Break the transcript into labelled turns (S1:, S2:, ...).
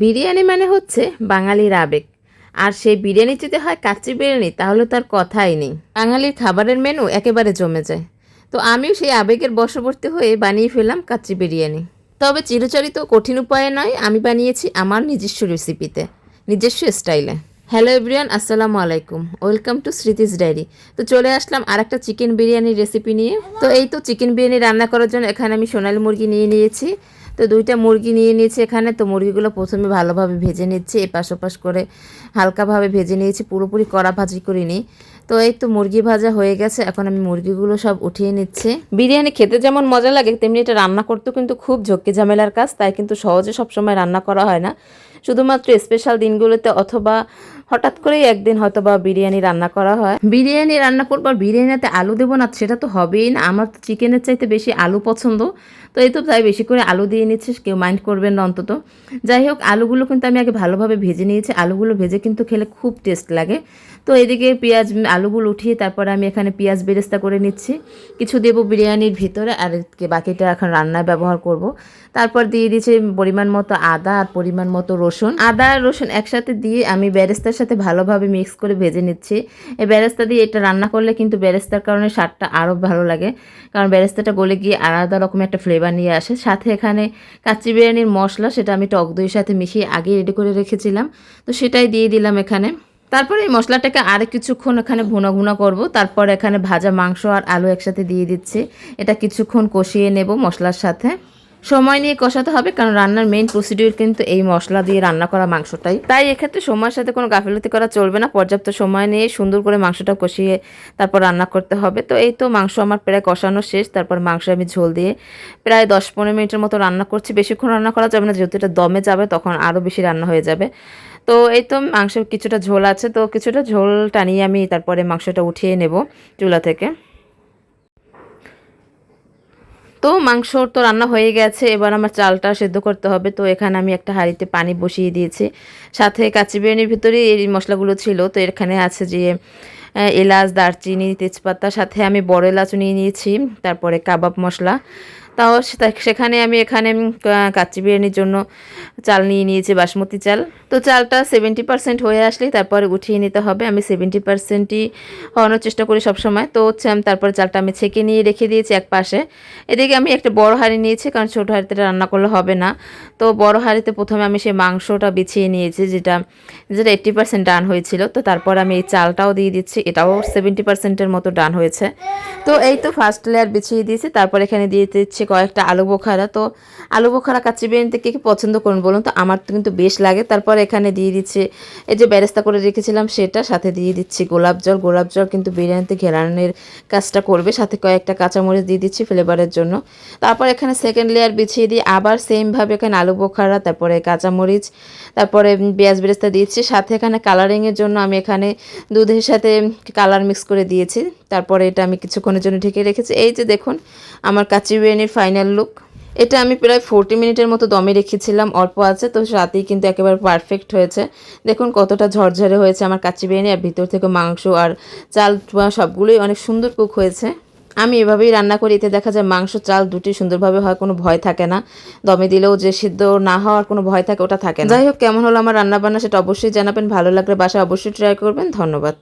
S1: বিরিয়ানি মানে হচ্ছে বাঙালির আবেগ। আর সেই বিরিয়ানি যদি হয় কাচ্চি বিরিয়ানি, তাহলে তার কথাই নেই। বাঙালির খাবারের মেনু একেবারে জমে যায়। তো আমিও সেই আবেগের বশবর্তী হয়ে বানিয়ে ফেললাম কাচ্চি বিরিয়ানি। তবে চিরচরিত কঠিন উপায়ে নয়, আমি বানিয়েছি আমার নিজস্ব রেসিপিতে, নিজস্ব স্টাইলে। হ্যালো এভরিওয়ান, আসসালামু আলাইকুম। Welcome to Smriti's diary. তো চলে আসলাম আর একটা চিকেন বিরিয়ানির রেসিপি নিয়ে। তো এই তো চিকেন বিরিয়ানি রান্না করার জন্য এখানে আমি সোনালি মুরগি নিয়ে নিয়েছি। তো দুইটা মুরগি নিয়ে নিয়েছি এখানে। তো মুরগিগুলো প্রথমে ভালোভাবে ভেজে নিচ্ছি, এপাশ ওপাশ করে হালকাভাবে ভেজে নিয়েছি, পুরোপুরি কড়া ভাজি করিনি। তো এই তো মুরগি ভাজা হয়ে গেছে, এখন আমি মুরগিগুলো সব উঠিয়ে নিচ্ছি। বিরিয়ানি খেতে যেমন মজা লাগে, তেমনি এটা রান্না করতেও কিন্তু খুব ঝক্কি ঝামেলার কাজ, তাই কিন্তু সহজে সবসময় রান্না করা হয় না। শুধুমাত্র স্পেশাল দিনগুলোতে অথবা হঠাৎ করেই একদিন হয়তো বা বিরিয়ানি রান্না করা হয়। বিরিয়ানি রান্না করব বিরিয়ানিতে আলু দেবো না, সেটা তো হবেই না। আমার তো চিকেনের চাইতে বেশি আলু পছন্দ। তো এই তো তাই বেশি করে আলু দিয়ে নিচ্ছে, কেউ মাইন্ড করবেন না অন্তত। যাই হোক, আলুগুলো কিন্তু আমি আগে ভালোভাবে ভেজে নিয়েছি। আলুগুলো ভেজে কিন্তু খেলে খুব টেস্ট লাগে। তো এদিকে পেঁয়াজ, আলুগুলো উঠিয়ে তারপরে আমি এখানে পেঁয়াজ বেরেস্তা করে নিচ্ছি। কিছু দেবো বিরিয়ানির ভিতরে আর বাকিটা এখন রান্নায় ব্যবহার করব। তারপর দিয়ে দিয়েছি পরিমাণ মতো আদা আর পরিমাণ মতো রসুন। আদা আর রসুন একসাথে দিয়ে আমি বেরেস্তার সাথে ভালোভাবে মিক্স করে ভেজে নিচ্ছি। এই ব্যারেস্তা দিয়ে এটা রান্না করলে কিন্তু বেরেস্তার কারণে স্বাদটা আরও ভালো লাগে। কারণ বেরেস্তাটা গলে গিয়ে আলাদা রকম একটা ফ্লেভার নিয়ে আসে। সাথে এখানে কাচ্চি বিরিয়ানির মশলা, সেটা আমি টক দইয়ের সাথে মিশিয়ে আগে রেডি করে রেখেছিলাম। তো সেটাই দিয়ে দিলাম এখানে। তারপরে এই মশলাটাকে আরেক কিছুক্ষণ এখানে ভুনা ভুনা করব। তারপর এখানে ভাজা মাংস আর আলু একসাথে দিয়ে দিচ্ছি। এটা কিছুক্ষণ কষিয়ে নেব মশলার সাথে। সময় নিয়ে কষাতে হবে, কারণ রান্নার মেইন প্রসিডিউর কিন্তু এই মশলা দিয়ে রান্না করা মাংসটাই। তাই এক্ষেত্রে সময়ের সাথে কোনো গাফিলতি করা চলবে না, পর্যাপ্ত সময় নিয়ে সুন্দর করে মাংসটা কষিয়ে তারপর রান্না করতে হবে। তো এই তো মাংস আমার প্রায় কষানো শেষ, তারপর মাংস আমি ঝোল দিয়ে প্রায় দশ পনেরো মিনিটের মতো রান্না করছি। বেশিক্ষণ রান্না করা যাবে না, যেহেতু এটা দমে যাবে, তখন আরও বেশি রান্না হয়ে যাবে। তো এই তো মাংসের কিছুটা ঝোল আছে, তো কিছুটা ঝোল টানিয়ে আমি তারপরে মাংসটা উঠিয়ে নেব চুলা থেকে। তো মাংস তো রান্না হয়ে গেছে, এবার আমার চালটা সেদ্ধ করতে হবে। তো এখানে আমি একটা হাঁড়িতে পানি বসিয়ে দিয়েছি। সাথে কাঁচি বিরিয়ানির ভিতরে এই মশলাগুলো ছিল। তো এখানে আছে যে এলাচ, দারচিনি, তেজপাতা, সাথে আমি বড় এলাচ নিয়ে নিয়েছি, তারপরে কাবাব মশলা। তাও সেখানে আমি এখানে কাচ্চি বিরিয়ানির জন্য চাল নিয়ে নিয়েছি, বাসমতি চাল। তো চালটা সেভেন্টি পার্সেন্ট হয়ে আসলেই তারপরে উঠিয়ে নিতে হবে। আমি সেভেন্টি পার্সেন্টই হওয়ানোর চেষ্টা করি সবসময়। তো হচ্ছে আমি তারপরে চালটা আমি ছেঁকে নিয়ে রেখে দিয়েছি এক পাশে। এদিকে আমি একটা বড় হাঁড়ি নিয়েছি, কারণ ছোটো হাঁড়িতে রান্না করলে হবে না। তো বড় হাঁড়িতে প্রথমে আমি সেই মাংসটা বিছিয়ে নিয়েছি, যেটা যেটা এইট্টি পার্সেন্ট ডান হয়েছিল। তো তারপর আমি এই চালটাও দিয়ে দিচ্ছি। এটাও সেভেন্টি পার্সেন্টের মতো ডান হয়েছে। তো এই তো ফার্স্ট লেয়ার বিছিয়ে দিয়েছি। তারপর এখানে দিয়ে দিচ্ছি কয়েকটা আলু বোখারা। তো আলু বোখারা কাচ্চি বিরিয়ানিতে কে কী পছন্দ করুন বলুন তো? আমার তো কিন্তু বেশ লাগে। তারপর এখানে দিয়ে দিচ্ছে, এই যে ব্যারেস্তা করে রেখেছিলাম সেটা, সাথে দিয়ে দিচ্ছি গোলাপ জল। গোলাপ জল কিন্তু বিরিয়ানিতে ঘেরানোর কাজটা করবে। সাথে কয়েকটা কাঁচামরিচ দিয়ে দিচ্ছি ফ্লেভারের জন্য। তারপর এখানে সেকেন্ড লেয়ার বিছিয়ে দিয়ে আবার সেমভাবে এখানে আলু বোখারা, তারপরে কাঁচামরিচ, তারপরে পেঁয়াজ বেরেস্তা দিয়েছি। সাথে এখানে কালারিংয়ের জন্য আমি এখানে দুধের সাথে কালার মিক্স করে দিয়েছি। তারপরে এটা আমি কিছুক্ষণের জন্য ঢেকে রেখেছি। এই যে দেখুন, আমার কাচি বিরিয়ানির ফাইনাল লুক এটা আমি প্রায় ফোরটি মিনিটের মতো দমে রেখেছিলাম, অল্প আছে, তো রাতেই কিন্তু একেবারে পারফেক্ট হয়েছে। দেখুন কতটা ঝরঝরে হয়েছে আমার কাচ্চি বিরিয়ানি আর ভিতর থেকে মাংস আর চাল সবগুলোই অনেক সুন্দর কুক হয়েছে। আমি এভাবেই রান্না করি, এতে দেখা যায় মাংস, চাল দুটি সুন্দরভাবে হয়, কোনো ভয় থাকে না। দমে দিলেও যে সিদ্ধ না হওয়ার কোনো ভয় থাকে, ওটা থাকে না। যাই হোক, কেমন হলো আমার রান্নাবান্না সেটা অবশ্যই জানাবেন, ভালো লাগলে বাসায় অবশ্যই ট্রাই করবেন, ধন্যবাদ।